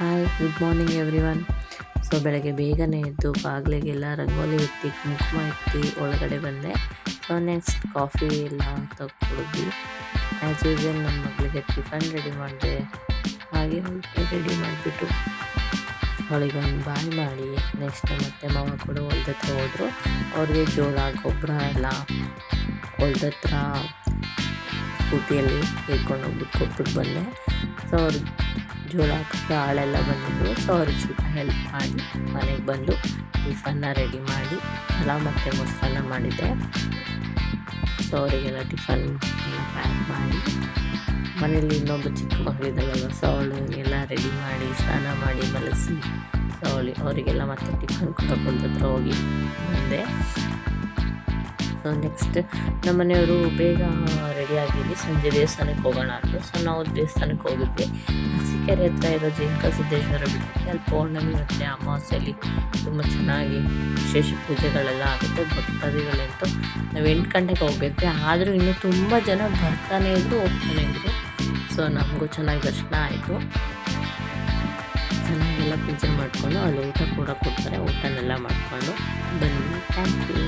Hi good morning everyone so ಬೆಳಗ್ಗೆ ಬೇಗನೆ ಎದ್ದು ಬಾಗಿಲಿಗೆಲ್ಲ ರಂಗೋಲಿ ಇಟ್ಟು ಕುಂಕುಮ ಇಟ್ಟು ಒಳಗಡೆ ಬಂದೆ. ಸೊ ನೆಕ್ಸ್ಟ್ ಕಾಫಿ ಎಲ್ಲ ತಗೊಳ್ಳಿ ಆ್ಯಸ್ ಯೂಸಲ್ ನನ್ನ ಮಗಳಿಗೆ ಟಿಫನ್ ರೆಡಿ ಮಾಡಿದೆ. ಹಾಗೆ ರೆಡಿ ಮಾಡಿಬಿಟ್ಟು ಅವಳಿಗೆ ಒಂದು ಬಾಯ್ ಮಾಡಿ ನೆಕ್ಸ್ಟ್ ಮತ್ತೆ ಮಾವ ಕೂಡ ಹೊಲ್ದತ್ರ ಹೋದರು. ಅವ್ರಿಗೆ ಜೋಳ, ಗೊಬ್ಬರ ಎಲ್ಲ ಹೊಲ್ದತ್ರ ಸ್ಕೂಟಿಯಲ್ಲಿ ಹೇಳ್ಕೊಂಡು ಹೋಗ್ಬಿಟ್ಟು ಕೊಟ್ಬಿಟ್ಟು ಬಂದೆ. ಸೊ ಅವ್ರಿಗೆ ಜೋಳ ಹಾಕೋಕ್ಕೆ ಆಳೆಲ್ಲ ಬಂದಿದ್ದು. ಸೊ ಅವ್ರಿಗೆ ಸ್ವಲ್ಪ ಹೆಲ್ಪ್ ಮಾಡಿ ಮನೆಗೆ ಬಂದು ಟಿಫನ್ನ ರೆಡಿ ಮಾಡಿ ಎಲ್ಲ ಮತ್ತು ಮೊಸರನ್ನ ಮಾಡಿದ್ದೆ. ಸೊ ಅವರಿಗೆಲ್ಲ ಟಿಫನ್ ಪ್ಯಾಕ್ ಮಾಡಿ ಮನೇಲಿ ಇನ್ನೊಬ್ಬ ಚಿಕ್ಕ ಮಗಳಿದ್ದಲ್ಲ ಸೊ ಎಲ್ಲ ರೆಡಿ ಮಾಡಿ ಸ್ನಾನ ಮಾಡಿ ಮಲಸಿ ಸೊ ಅವಳಿ ಅವರಿಗೆಲ್ಲ ಮತ್ತೆ ಟಿಫನ್ ಹತ್ರ ಹೋಗಿ ಬಂದೆ. ಸೊ ನೆಕ್ಸ್ಟ್ ನಮ್ಮ ಮನೆಯವರು ಬೇಗ ರೆಡಿ ಆಗಿದ್ವಿ ಸಂಜೆ ದೇವಸ್ಥಾನಕ್ಕೆ ಹೋಗೋಣ ಅಂದರು. ಸೊ ನಾವು ದೇವಸ್ಥಾನಕ್ಕೆ ಹೋಗಿದ್ವಿ. ಅರಸೀಕೆರೆ ಹತ್ರ ಇರೋ ಜೇಂಕ ಸಿದ್ದೇಶ್ವರ ಬೆಟ್ಟಕ್ಕೆ ಅಲ್ಲಿ ಪೌರ್ಣಮಿ ಮತ್ತು ಅಮಾವಾಸ್ಯೆಯಲ್ಲಿ ತುಂಬ ಚೆನ್ನಾಗಿ ವಿಶೇಷ ಪೂಜೆಗಳೆಲ್ಲ ಆಗುತ್ತೆ ಭಕ್ತಾದಿಗಳಂತೂ ನಾವು ಎಂಟು ಗಂಟೆಗೆ ಹೋಗ್ಬೇಕು, ಆದರೂ ಇನ್ನೂ ತುಂಬ ಜನ ಬರ್ತಾನೆ ಇದ್ರು, ಹೋಗ್ತಾನೆ ಇದ್ರು. ಸೊ ನಮಗೂ ಚೆನ್ನಾಗಿ ದರ್ಶನ ಆಯಿತು. ಚೆನ್ನಾಗೆಲ್ಲ ಪೂಜೆ ಮಾಡಿಕೊಂಡು ಅಲ್ಲಿ ಊಟ ಕೂಡ ಕೊಡ್ತಾರೆ, ಊಟನೆಲ್ಲ ಮಾಡಿಕೊಂಡು ಬನ್ನಿ. Thank you